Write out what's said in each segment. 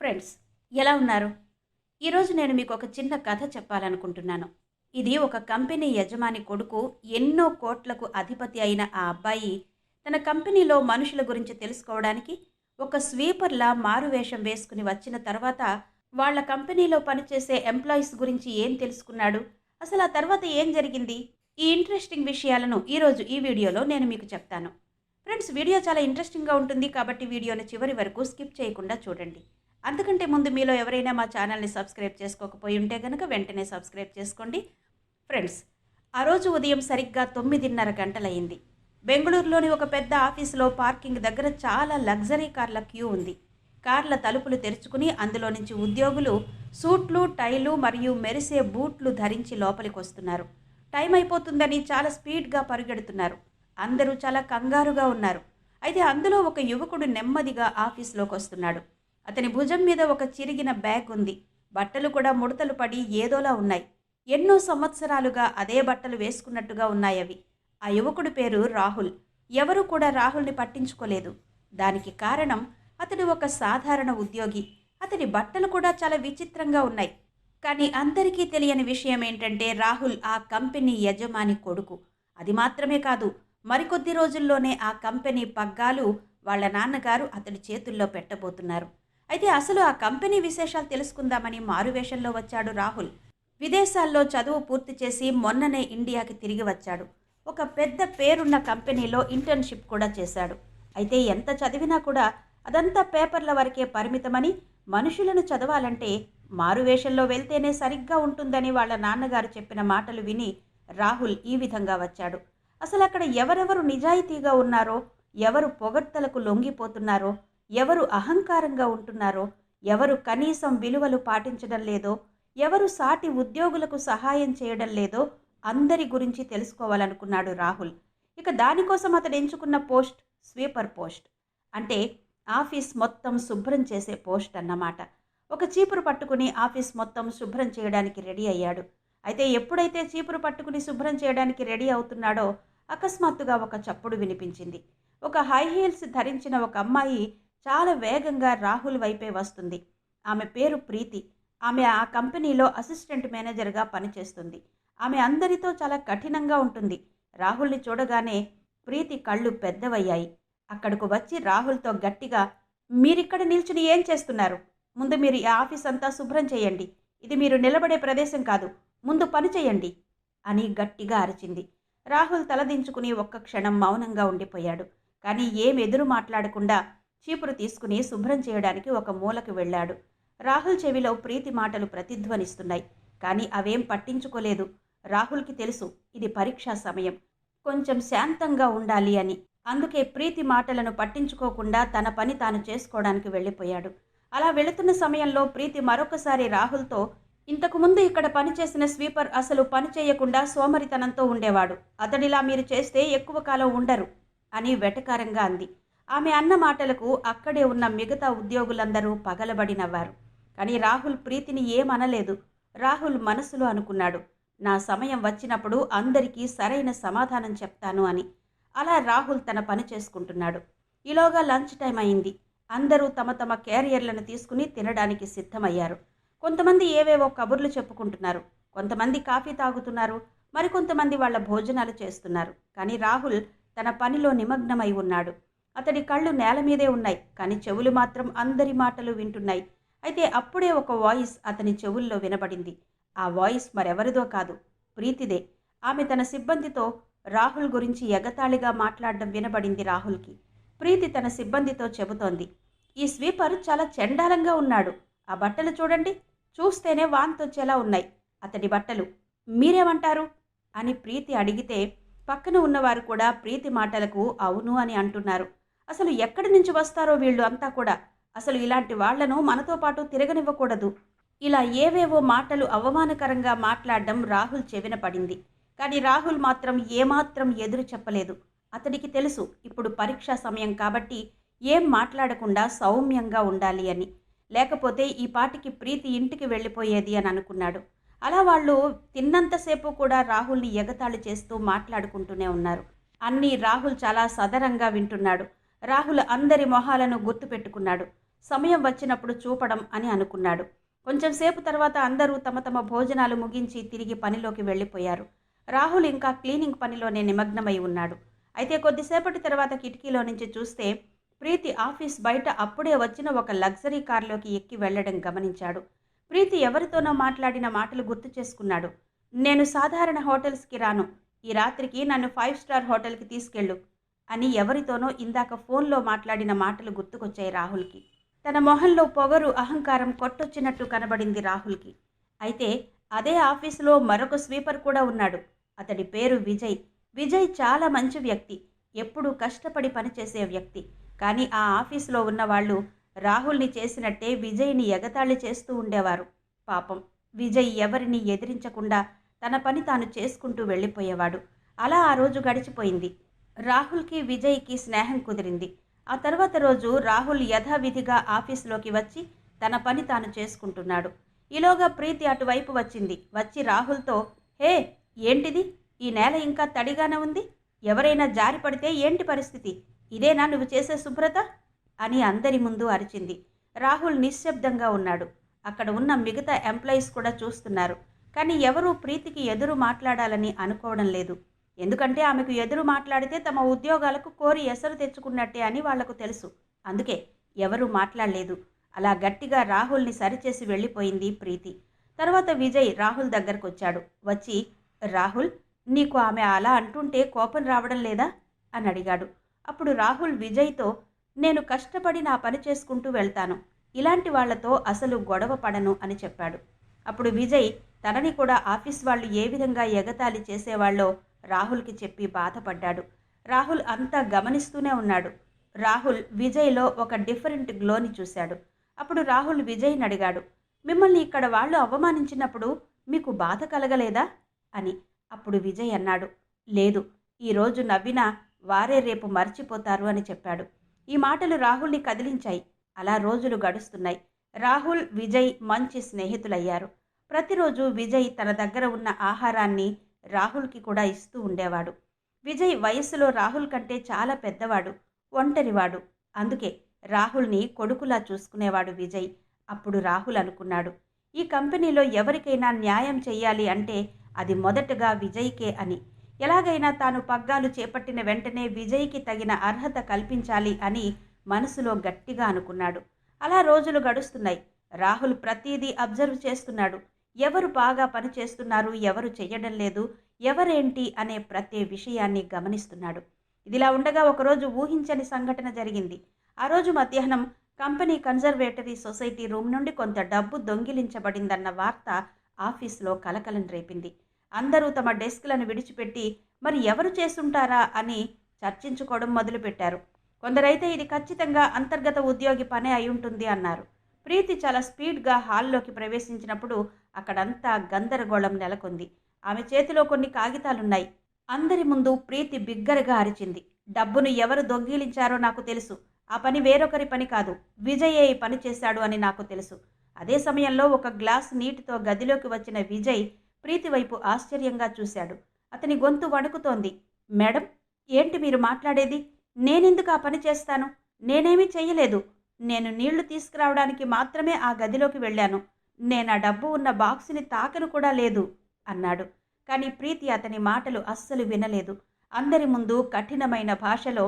Friends ఎలా ఉన్నారు? ఈరోజు నేను మీకు ఒక చిన్న కథ చెప్పాలనుకుంటున్నాను. ఇది ఒక కంపెనీ యజమాని కొడుకు ఎన్నో కోట్లకు అధిపతి అయిన ఆ అబ్బాయి తన కంపెనీలో మనుషుల గురించి తెలుసుకోవడానికి ఒక స్వీపర్లా మారువేషం వేసుకుని వచ్చిన తర్వాత వాళ్ళ కంపెనీలో పనిచేసే ఎంప్లాయీస్ గురించి ఏం తెలుసుకున్నాడు? అసలు ఆ తర్వాత ఏం జరిగింది? ఈ ఇంట్రెస్టింగ్ విషయాలను ఈరోజు ఈ వీడియోలో నేను మీకు చెప్తాను. ఫ్రెండ్స్ వీడియో చాలా ఇంట్రెస్టింగ్గా ఉంటుంది కాబట్టి వీడియోని చివరి వరకు స్కిప్ చేయకుండా చూడండి. అంతకంటే ముందు మీలో ఎవరైనా మా ఛానల్ని సబ్స్క్రైబ్ చేసుకోకపోయి ఉంటే కనుక వెంటనే సబ్స్క్రైబ్ చేసుకోండి. ఫ్రెండ్స్ ఆ రోజు ఉదయం సరిగ్గా తొమ్మిదిన్నర గంటలయ్యింది. బెంగళూరులోని ఒక పెద్ద ఆఫీసులో పార్కింగ్ దగ్గర చాలా లగ్జరీ కార్ల క్యూ ఉంది. కార్ల తలుపులు తెరుచుకుని అందులో నుంచి ఉద్యోగులు సూట్లు టైలు మరియు మెరిసే బూట్లు ధరించి లోపలికి వస్తున్నారు టైం అయిపోతుందని చాలా స్పీడ్గా పరుగెడుతున్నారు. అందరూ చాలా కంగారుగా ఉన్నారు. అయితే అందులో ఒక యువకుడు నెమ్మదిగా ఆఫీస్లోకి వస్తున్నాడు అతని భుజం మీద ఒక చిరిగిన బ్యాగ్ ఉంది. బట్టలు కూడా ముడతలు పడి ఏదోలా ఉన్నాయి. ఎన్నో సంవత్సరాలుగా అదే బట్టలు వేసుకున్నట్టుగా ఉన్నాయి అవి ఆ యువకుడి పేరు రాహుల్. ఎవరూ కూడా రాహుల్ని పట్టించుకోలేదు. దానికి కారణం అతడు ఒక సాధారణ ఉద్యోగి. అతని బట్టలు కూడా చాలా విచిత్రంగా ఉన్నాయి. కానీ అందరికీ తెలియని విషయం ఏంటంటే రాహుల్ ఆ కంపెనీ యజమాని కొడుకు. అది మాత్రమే కాదు మరికొద్ది రోజుల్లోనే ఆ కంపెనీ పగ్గాలు వాళ్ళ నాన్నగారు అతడి చేతుల్లో పెట్టబోతున్నారు. అయితే అసలు ఆ కంపెనీ విశేషాలు తెలుసుకుందామని మారువేషంలో వచ్చాడు రాహుల్. విదేశాల్లో చదువు పూర్తి చేసి మొన్ననే ఇండియాకి తిరిగి వచ్చాడు. ఒక పెద్ద పేరున్న కంపెనీలో ఇంటర్న్షిప్ కూడా చేశాడు. అయితే ఎంత చదివినా కూడా అదంతా పేపర్ల వరకే పరిమితమని మనుషులను చదవాలంటే మారువేషంలో వెళ్తేనే సరిగ్గా ఉంటుందని వాళ్ళ నాన్నగారు చెప్పిన మాటలు విని రాహుల్ ఈ విధంగా వచ్చాడు. అసలు అక్కడ ఎవరెవరు నిజాయితీగా ఉన్నారో ఎవరు పొగడ్తలకు లొంగిపోతున్నారో ఎవరు అహంకారంగా ఉంటున్నారో ఎవరు కనీసం విలువలు పాటించడం లేదో ఎవరు సాటి ఉద్యోగులకు సహాయం చేయడం లేదో అందరి గురించి తెలుసుకోవాలనుకున్నాడు రాహుల్. ఇక దానికోసం అతడు ఎంచుకున్న పోస్ట్ స్వీపర్ పోస్ట్. అంటే ఆఫీస్ మొత్తం శుభ్రం చేసే పోస్ట్ అన్నమాట. ఒక చీపురు పట్టుకుని ఆఫీస్ మొత్తం శుభ్రం చేయడానికి రెడీ అయ్యాడు. అయితే ఎప్పుడైతే చీపురు పట్టుకుని శుభ్రం చేయడానికి రెడీ అవుతున్నాడో అకస్మాత్తుగా ఒక చప్పుడు వినిపించింది. ఒక హై హీల్స్ ధరించిన ఒక అమ్మాయి చాలా వేగంగా రాహుల్ వైపే వస్తుంది. ఆమె పేరు ప్రీతి. ఆమె ఆ కంపెనీలో అసిస్టెంట్ మేనేజర్గా పనిచేస్తుంది. ఆమె అందరితో చాలా కఠినంగా ఉంటుంది. రాహుల్ని చూడగానే ప్రీతి కళ్ళు పెద్దవయ్యాయి. అక్కడకు వచ్చి రాహుల్తో గట్టిగా మీరిక్కడ నిల్చుని ఏం చేస్తున్నారు? ముందు మీరు ఈ ఆఫీస్ అంతా శుభ్రం చేయండి. ఇది మీరు నిలబడే ప్రదేశం కాదు. ముందు పని చేయండి అని గట్టిగా అరిచింది. రాహుల్ తలదించుకుని ఒక్క క్షణం మౌనంగా ఉండిపోయాడు. కానీ ఏం ఎదురు మాట్లాడకుండా చీపురు తీసుకుని శుభ్రం చేయడానికి ఒక మూలకు వెళ్ళాడు. రాహుల్ చెవిలో ప్రీతి మాటలు ప్రతిధ్వనిస్తున్నాయి. కానీ అవేం పట్టించుకోలేదు. రాహుల్కి తెలుసు ఇది పరీక్షా సమయం. కొంచెం శాంతంగా ఉండాలి అని. అందుకే ప్రీతి మాటలను పట్టించుకోకుండా తన పని తాను చేసుకోవడానికి వెళ్ళిపోయాడు. అలా వెళుతున్న సమయంలో ప్రీతి మరొకసారి రాహుల్తో ఇంతకుముందు ఇక్కడ పనిచేసిన స్వీపర్ అసలు పని చేయకుండా సోమరితనంతో ఉండేవాడు. అతడిలా మీరు చేస్తే ఎక్కువ కాలం ఉండరు అని వెటకారంగా అంది. ఆమె అన్న మాటలకు అక్కడే ఉన్న మిగతా ఉద్యోగులందరూ పగలబడి నవ్వారు కానీ రాహుల్ ప్రీతిని ఏమనలేదు. రాహుల్ మనసులో అనుకున్నాడు నా సమయం వచ్చినప్పుడు అందరికీ సరైన సమాధానం చెప్తాను అని. అలా రాహుల్ తన పని చేసుకుంటున్నాడు. ఈలోగా లంచ్ టైం అయింది. అందరూ తమ తమ క్యారియర్లను తీసుకుని తినడానికి సిద్ధమయ్యారు. కొంతమంది ఏవేవో కబుర్లు చెప్పుకుంటున్నారు. కొంతమంది కాఫీ తాగుతున్నారు. మరికొంతమంది వాళ్ళ భోజనాలు చేస్తున్నారు. కానీ రాహుల్ తన పనిలో నిమగ్నమై ఉన్నాడు. అతడి కళ్ళు నేల మీదే ఉన్నాయి కానీ చెవులు మాత్రం అందరి మాటలు వింటున్నాయి. అయితే అప్పుడే ఒక వాయిస్ అతని చెవుల్లో వినబడింది. ఆ వాయిస్ మరెవరిదో కాదు ప్రీతిదే. ఆమె తన సిబ్బందితో రాహుల్ గురించి ఎగతాళిగా మాట్లాడడం వినబడింది రాహుల్కి. ప్రీతి తన సిబ్బందితో చెబుతోంది ఈ స్వీపర్ చాలా చెండాలంగా ఉన్నాడు. ఆ బట్టలు చూడండి చూస్తేనే వాంతొచ్చేలా ఉన్నాయి. అతడి బట్టలు మీరేమంటారు? అని ప్రీతి అడిగితే పక్కన ఉన్నవారు కూడా ప్రీతి మాటలకు అవును అని అంటున్నారు. అసలు ఎక్కడి నుంచి వస్తారో వీళ్ళు అంతా కూడా. అసలు ఇలాంటి వాళ్ళను మనతో పాటు తిరగనివ్వకూడదు. ఇలా ఏవేవో మాటలు అవమానకరంగా మాట్లాడడం రాహుల్ చెవిన పడింది. కానీ రాహుల్ మాత్రం ఏమాత్రం ఎదురు చెప్పలేదు. అతడికి తెలుసు ఇప్పుడు పరీక్షా సమయం కాబట్టి ఏం మాట్లాడకుండా సౌమ్యంగా ఉండాలి అని. లేకపోతే ఈ పాటికి ప్రీతి ఇంటికి వెళ్ళిపోయేది అని అనుకున్నాడు. అలా వాళ్ళు తిన్నంతసేపు కూడా రాహుల్ని ఎగతాళి చేస్తూ మాట్లాడుకుంటూనే ఉన్నారు. అన్నీ రాహుల్ చాలా సదరంగా వింటున్నాడు. రాహుల్ అందరి మొహాలను గుర్తుపెట్టుకున్నాడు సమయం వచ్చినప్పుడు చూపడం అని అనుకున్నాడు. కొంచెం సేపు తర్వాత అందరూ తమ తమ భోజనాలు ముగించి తిరిగి పనిలోకి వెళ్ళిపోయారు. రాహుల్ ఇంకా క్లీనింగ్ పనిలోనే నిమగ్నమై ఉన్నాడు. అయితే కొద్దిసేపటి తర్వాత కిటికీలో నుంచి చూస్తే ప్రీతి ఆఫీస్ బయట అప్పుడే వచ్చిన ఒక లగ్జరీ కార్లోకి ఎక్కి వెళ్ళడం గమనించాడు. ప్రీతి ఎవరితోనో మాట్లాడిన మాటలు గుర్తు చేసుకున్నాడు. నేను సాధారణ హోటల్స్కి రాను. ఈ రాత్రికి నన్ను ఫైవ్ స్టార్ హోటల్కి తీసుకెళ్ళు. అని ఎవరితోనో ఇందాక ఫోన్లో మాట్లాడిన మాటలు గుర్తుకొచ్చాయి రాహుల్కి. తన మొహంలో పొగరు అహంకారం కొట్టొచ్చినట్టు కనబడింది రాహుల్కి. అయితే అదే ఆఫీసులో మరొక స్వీపర్ కూడా ఉన్నాడు. అతడి పేరు విజయ్. విజయ్ చాలా మంచి వ్యక్తి. ఎప్పుడూ కష్టపడి పనిచేసే వ్యక్తి. కానీ ఆ ఆఫీసులో ఉన్నవాళ్ళు రాహుల్ని చేసినట్టే విజయ్ని ఎగతాళి చేస్తూ ఉండేవారు. పాపం విజయ్ ఎవరిని ఎదిరించకుండా తన పని తాను చేసుకుంటూ వెళ్ళిపోయేవాడు. అలా ఆ రోజు గడిచిపోయింది. రాహుల్కి విజయ్కి స్నేహం కుదిరింది. ఆ తర్వాత రోజు రాహుల్ యథావిధిగా ఆఫీసులోకి వచ్చి తన పని తాను చేసుకుంటున్నాడు. ఈలోగా ప్రీతి అటువైపు వచ్చింది. వచ్చి రాహుల్తో హే ఏంటిది? ఈ నేల ఇంకా తడిగానే ఉంది? ఎవరైనా జారి పడితే ఏంటి పరిస్థితి? ఇదేనా నువ్వు చేసే శుభ్రత? అని అందరి ముందు అరిచింది. రాహుల్ నిశ్శబ్దంగా ఉన్నాడు. అక్కడ ఉన్న మిగతా ఎంప్లాయీస్ కూడా చూస్తున్నారు. కానీ ఎవరూ ప్రీతికి ఎదురు మాట్లాడాలని అనుకోవడం లేదు. ఎందుకంటే ఆమెకు ఎదురు మాట్లాడితే తమ ఉద్యోగాలకు కోరి ఎసరు తెచ్చుకున్నట్టే అని వాళ్ళకు తెలుసు. అందుకే ఎవరూ మాట్లాడలేదు. అలా గట్టిగా రాహుల్ని సరిచేసి వెళ్ళిపోయింది ప్రీతి. తర్వాత విజయ్ రాహుల్ దగ్గరకు వచ్చాడు వచ్చి రాహుల్ నీకు ఆమె అలా అంటుంటే కోపం రావడం లేదా? అని అడిగాడు. అప్పుడు రాహుల్ విజయ్తో నేను కష్టపడి నా పని చేసుకుంటూ వెళ్తాను. ఇలాంటి వాళ్ళతో అసలు గొడవ పడను అని చెప్పాడు. అప్పుడు విజయ్ తనని కూడా ఆఫీస్ వాళ్ళు ఏ విధంగా ఎగతాళి చేసేవాళ్ళో రాహుల్కి చెప్పి బాధపడ్డాడు. రాహుల్ అంతా గమనిస్తూనే ఉన్నాడు. రాహుల్ విజయ్లో ఒక డిఫరెంట్ గ్లోని చూశాడు. అప్పుడు రాహుల్ విజయ్ని అడిగాడు మిమ్మల్ని ఇక్కడ వాళ్ళు అవమానించినప్పుడు మీకు బాధ కలగలేదా? అని. అప్పుడు విజయ్ అన్నాడు లేదు ఈరోజు నవ్వినా వారే రేపు మర్చిపోతారు అని చెప్పాడు. ఈ మాటలు రాహుల్ని కదిలించాయి. అలా రోజులు గడుస్తున్నాయి. రాహుల్ విజయ్ మంచి స్నేహితులయ్యారు. ప్రతిరోజు విజయ్ తన దగ్గర ఉన్న ఆహారాన్ని రాహుల్కి కూడా ఇస్తూ ఉండేవాడు. విజయ్ వయస్సులో రాహుల్ కంటే చాలా పెద్దవాడు ఒంటరివాడు. అందుకే రాహుల్ని కొడుకులా చూసుకునేవాడు విజయ్. అప్పుడు రాహుల్ అనుకున్నాడు ఈ కంపెనీలో ఎవరికైనా న్యాయం చెయ్యాలి అంటే అది మొదటగా విజయ్కే అని. ఎలాగైనా తాను పగ్గాలు చేపట్టిన వెంటనే విజయ్కి తగిన అర్హత కల్పించాలి అని మనసులో గట్టిగా అనుకున్నాడు. అలా రోజులు గడుస్తున్నాయి. రాహుల్ ప్రతిదీ అబ్జర్వ్ చేస్తున్నాడు. ఎవరు బాగా పనిచేస్తున్నారు ఎవరు చేయడం లేదు ఎవరేంటి అనే ప్రతి విషయాన్ని గమనిస్తున్నాడు. ఇదిలా ఉండగా ఒకరోజు ఊహించని సంఘటన జరిగింది. ఆ రోజు మధ్యాహ్నం కంపెనీ కన్జర్వేటరీ సొసైటీ రూమ్ నుండి కొంత డబ్బు దొంగిలించబడిందన్న వార్త ఆఫీసులో కలకలం రేపింది. అందరూ తమ డెస్క్లను విడిచిపెట్టి మరి ఎవరు చేసుంటారా అని చర్చించుకోవడం మొదలుపెట్టారు. కొందరైతే ఇది ఖచ్చితంగా అంతర్గత ఉద్యోగి పనే అయి ఉంటుంది అన్నారు. ప్రీతి చాలా స్పీడ్గా హాల్లోకి ప్రవేశించినప్పుడు అక్కడంతా గందరగోళం నెలకొంది. ఆమె చేతిలో కొన్ని కాగితాలున్నాయి. అందరి ముందు ప్రీతి బిగ్గరగా అరిచింది. డబ్బును ఎవరు దొంగిలించారో నాకు తెలుసు. ఆ పని వేరొకరి పని కాదు. విజయే ఈ పని చేశాడు అని నాకు తెలుసు. అదే సమయంలో ఒక గ్లాస్ నీటితో గదిలోకి వచ్చిన విజయ్ ప్రీతి వైపు ఆశ్చర్యంగా చూశాడు. అతని గొంతు వణుకుతోంది. మేడం ఏంటి మీరు మాట్లాడేది? నేనెందుకు ఆ పని చేస్తాను? నేనేమీ చెయ్యలేదు. నేను నీళ్ళు తీసుకురావడానికి మాత్రమే ఆ గదిలోకి వెళ్ళాను. నేను ఆ డబ్బు ఉన్న బాక్సుని తాకను కూడా లేదు అన్నాడు. కానీ ప్రీతి అతని మాటలు అస్సలు వినలేదు. అందరి ముందు కఠినమైన భాషలో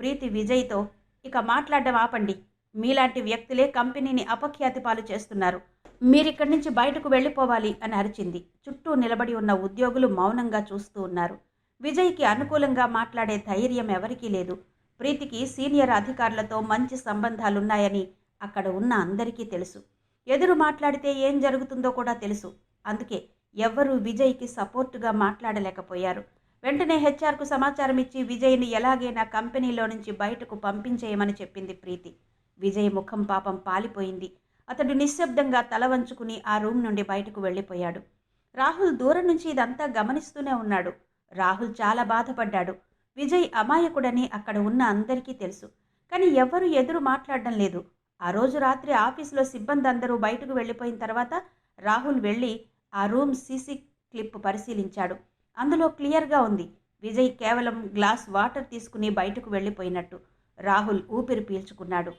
ప్రీతి విజయ్తో ఇక మాట్లాడడం ఆపండి. మీలాంటి వ్యక్తులే కంపెనీని అపఖ్యాతి పాలు చేస్తున్నారు. మీరిక్కడి నుంచి బయటకు వెళ్ళిపోవాలి అని అరిచింది. చుట్టూ నిలబడి ఉన్న ఉద్యోగులు మౌనంగా చూస్తూ ఉన్నారు. విజయ్కి అనుకూలంగా మాట్లాడే ధైర్యం ఎవరికీ లేదు. ప్రీతికి సీనియర్ అధికారులతో మంచి సంబంధాలున్నాయని అక్కడ ఉన్న అందరికీ తెలుసు. ఎదురు మాట్లాడితే ఏం జరుగుతుందో కూడా తెలుసు. అందుకే ఎవ్వరూ విజయ్కి సపోర్టుగా మాట్లాడలేకపోయారు. వెంటనే హెచ్ఆర్కు సమాచారం ఇచ్చి విజయ్ని ఎలాగైనా కంపెనీలో నుంచి బయటకు పంపించేయమని చెప్పింది ప్రీతి. విజయ్ ముఖం పాపం పాలిపోయింది. అతడు నిశ్శబ్దంగా తల వంచుకుని ఆ రూమ్ నుండి బయటకు వెళ్ళిపోయాడు. రాహుల్ దూరం నుంచి ఇదంతా గమనిస్తూనే ఉన్నాడు. రాహుల్ చాలా బాధపడ్డాడు. విజయ్ అమాయకుడని అక్కడ ఉన్న అందరికీ తెలుసు. కానీ ఎవ్వరూ ఎదురు మాట్లాడడం లేదు. ఆ రోజు రాత్రి ఆఫీసులో సిబ్బంది అందరూ బయటకు వెళ్ళిపోయిన తర్వాత రాహుల్ వెళ్ళి ఆ రూమ్ సీసీ క్లిప్ పరిశీలించాడు. అందులో క్లియర్గా ఉంది విజయ్ కేవలం గ్లాస్ వాటర్ తీసుకుని బయటకు వెళ్ళిపోయినట్టు. రాహుల్ ఊపిరి పీల్చుకున్నాడు.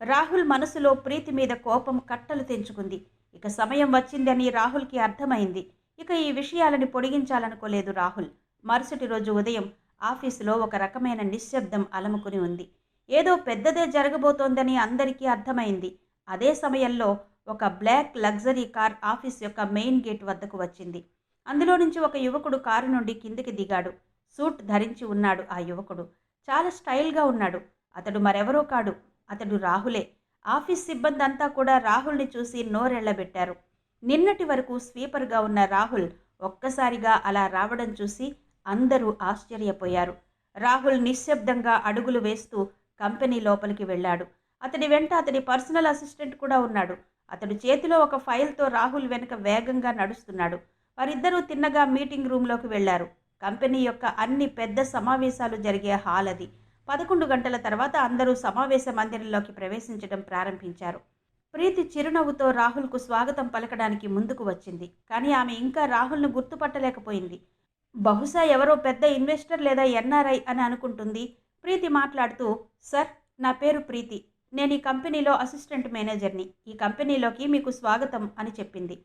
రాహుల్ మనసులో ప్రీతి మీద కోపం కట్టలు తెంచుకుంది. ఇక సమయం వచ్చిందని రాహుల్కి అర్థమైంది. ఇక ఈ విషయాలని పొడిగించాలనుకోలేదు రాహుల్. మరుసటి రోజు ఉదయం ఆఫీసులో ఒక రకమైన నిశ్శబ్దం అలముకుని ఉంది. ఏదో పెద్దదే జరగబోతోందని అందరికీ అర్థమైంది. అదే సమయంలో ఒక బ్లాక్ లగ్జరీ కార్ ఆఫీస్ యొక్క మెయిన్ గేట్ వద్దకు వచ్చింది. అందులో నుంచి ఒక యువకుడు కారు నుండి కిందికి దిగాడు. సూట్ ధరించి ఉన్నాడు ఆ యువకుడు. చాలా స్టైల్గా ఉన్నాడు. అతడు మరెవరో కాడు. అతడు రాహులే. ఆఫీస్ సిబ్బంది అంతా కూడా రాహుల్ని చూసి నోరెళ్ళబెట్టారు నిన్నటి వరకు స్వీపర్గా ఉన్న రాహుల్ ఒక్కసారిగా అలా రావడం చూసి అందరూ ఆశ్చర్యపోయారు. రాహుల్ నిశ్శబ్దంగా అడుగులు వేస్తూ కంపెనీ లోపలికి వెళ్ళాడు. అతడి వెంట అతడి పర్సనల్ అసిస్టెంట్ కూడా ఉన్నాడు. అతడు చేతిలో ఒక ఫైల్తో రాహుల్ వెనుక వేగంగా నడుస్తున్నాడు. వారిద్దరూ తిన్నగా మీటింగ్ రూమ్లోకి వెళ్ళారు కంపెనీ యొక్క అన్ని పెద్ద సమావేశాలు జరిగే హాల్ అది. పదకొండు గంటల తర్వాత అందరూ సమావేశ మందిరంలోకి ప్రవేశించడం ప్రారంభించారు. ప్రీతి చిరునవ్వుతో రాహుల్కు స్వాగతం పలకడానికి ముందుకు వచ్చింది. కానీ ఆమె ఇంకా రాహుల్ను గుర్తుపట్టలేకపోయింది. బహుశా ఎవరో పెద్ద ఇన్వెస్టర్ లేదా ఎన్ఆర్ఐ అని అనుకుంటుంది. ప్రీతి మాట్లాడుతూ సార్ నా పేరు ప్రీతి. నేను ఈ కంపెనీలో అసిస్టెంట్ మేనేజర్ని. ఈ కంపెనీలోకి మీకు స్వాగతం అని చెప్పింది.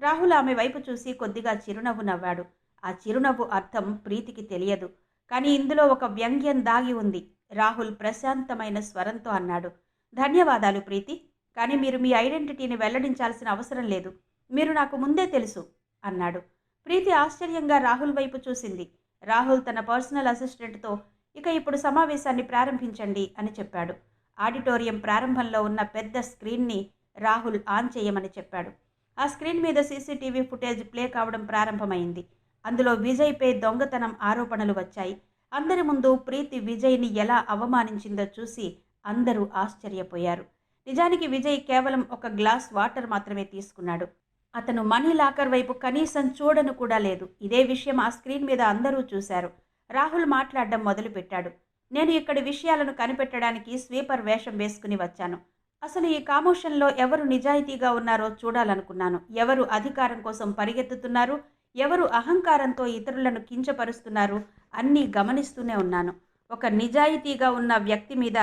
రాహుల్ ఆమె వైపు చూసి కొద్దిగా చిరునవ్వు నవ్వాడు. ఆ చిరునవ్వు అర్థం ప్రీతికి తెలియదు. కానీ ఇందులో ఒక వ్యంగ్యం దాగి ఉంది. రాహుల్ ప్రశాంతమైన స్వరంతో అన్నాడు. ధన్యవాదాలు ప్రీతి. కానీ మీరు మీ ఐడెంటిటీని వెల్లడించాల్సిన అవసరం లేదు. మీరు నాకు ముందే తెలుసు అన్నాడు. ప్రీతి ఆశ్చర్యంగా రాహుల్ వైపు చూసింది. రాహుల్ తన పర్సనల్ అసిస్టెంట్తో ఇక ఇప్పుడు సమావేశాన్ని ప్రారంభించండి అని చెప్పాడు. ఆడిటోరియం ప్రారంభంలో ఉన్న పెద్ద స్క్రీన్ని రాహుల్ ఆన్ చేయమని చెప్పాడు. ఆ స్క్రీన్ మీద సీసీటీవీ ఫుటేజ్ ప్లే కావడం ప్రారంభమైంది. అందులో విజయ్పై దొంగతనం ఆరోపణలు వచ్చాయి. అందరి ముందు ప్రీతి విజయ్ని ఎలా అవమానించిందో చూసి అందరూ ఆశ్చర్యపోయారు. నిజానికి విజయ్ కేవలం ఒక గ్లాస్ వాటర్ మాత్రమే తీసుకున్నాడు. అతను మనీ లాకర్ వైపు కనీసం చూడను కూడా లేదు. ఇదే విషయం ఆ స్క్రీన్ మీద అందరూ చూశారు. రాహుల్ మాట్లాడడం మొదలుపెట్టాడు. నేను ఇక్కడి విషయాలను కనిపెట్టడానికి స్వీపర్ వేషం వేసుకుని వచ్చాను. అసలు ఈ కామోషన్లో ఎవరు నిజాయితీగా ఉన్నారో చూడాలనుకున్నాను. ఎవరు అధికారం కోసం పరిగెత్తుతున్నారు? ఎవరు అహంకారంతో ఇతరులను కించపరుస్తున్నారు? అన్నీ గమనిస్తూనే ఉన్నాను. ఒక నిజాయితీగా ఉన్న వ్యక్తి మీద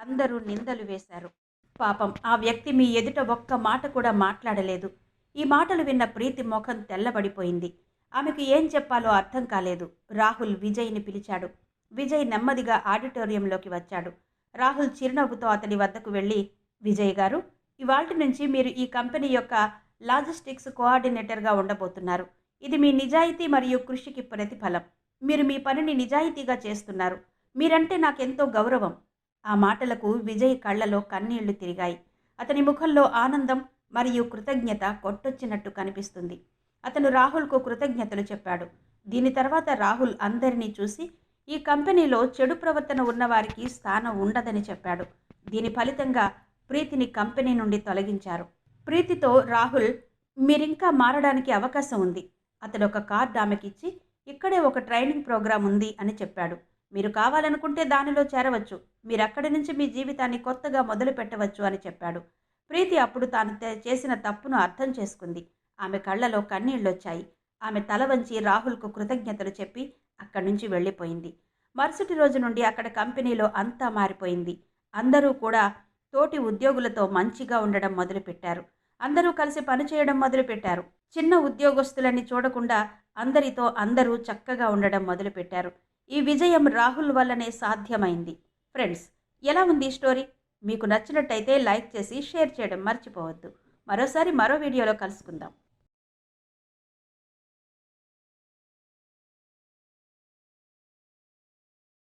అందరూ నిందలు వేశారు. పాపం ఆ వ్యక్తి మీ ఎదుట ఒక్క మాట కూడా మాట్లాడలేదు. ఈ మాటలు విన్న ప్రీతి ముఖం తెల్లబడిపోయింది. ఆమెకు ఏం చెప్పాలో అర్థం కాలేదు. రాహుల్ విజయ్ని పిలిచాడు. విజయ్ నెమ్మదిగా ఆడిటోరియంలోకి వచ్చాడు. రాహుల్ చిరునవ్వుతో అతడి వద్దకు వెళ్ళి విజయ్ గారు ఇవాల్టి నుంచి మీరు ఈ కంపెనీ యొక్క లాజిస్టిక్స్ కోఆర్డినేటర్గా ఉండబోతున్నారు. ఇది మీ నిజాయితీ మరియు కృషికి ప్రతిఫలం. మీరు మీ పనిని నిజాయితీగా చేస్తున్నారు. మీరంటే నాకెంతో గౌరవం. ఆ మాటలకు విజయ్ కళ్ళలో కన్నీళ్ళు తిరిగాయి. అతని ముఖంలో ఆనందం మరియు కృతజ్ఞత కొట్టొచ్చినట్టు కనిపిస్తుంది. అతను రాహుల్కు కృతజ్ఞతలు చెప్పాడు. దీని తర్వాత రాహుల్ అందరినీ చూసి ఈ కంపెనీలో చెడు ప్రవర్తన ఉన్నవారికి స్థానం ఉండదని చెప్పాడు. దీని ఫలితంగా ప్రీతిని కంపెనీ నుండి తొలగించారు. ప్రీతితో రాహుల్ మీరింకా మారడానికి అవకాశం ఉంది. అతడు ఒక కార్డు ఆమెకిచ్చి ఇక్కడే ఒక ట్రైనింగ్ ప్రోగ్రాం ఉంది అని చెప్పాడు. మీరు కావాలనుకుంటే దానిలో చేరవచ్చు. మీరు అక్కడి నుంచి మీ జీవితాన్ని కొత్తగా మొదలు పెట్టవచ్చు అని చెప్పాడు. ప్రీతి అప్పుడు తాను చేసిన తప్పును అర్థం చేసుకుంది. ఆమె కళ్ళలో కన్నీళ్ళొచ్చాయి. ఆమె తల వంచి రాహుల్కు కృతజ్ఞతలు చెప్పి అక్కడి నుంచి వెళ్ళిపోయింది. మరుసటి రోజు నుండి అక్కడ కంపెనీలో అంతా మారిపోయింది. అందరూ కూడా తోటి ఉద్యోగులతో మంచిగా ఉండడం మొదలుపెట్టారు. అందరూ కలిసి పనిచేయడం మొదలుపెట్టారు. చిన్న ఉద్యోగస్తులని చూడకుండా అందరితో అందరూ చక్కగా ఉండడం మొదలుపెట్టారు. ఈ విజయం రాహుల్ వల్లనే సాధ్యమైంది. ఫ్రెండ్స్ ఎలా ఉంది ఈ స్టోరీ? మీకు నచ్చినట్టయితే లైక్ చేసి షేర్ చేయడం మర్చిపోవద్దు. మరోసారి మరో వీడియోలో కలుసుకుందాం.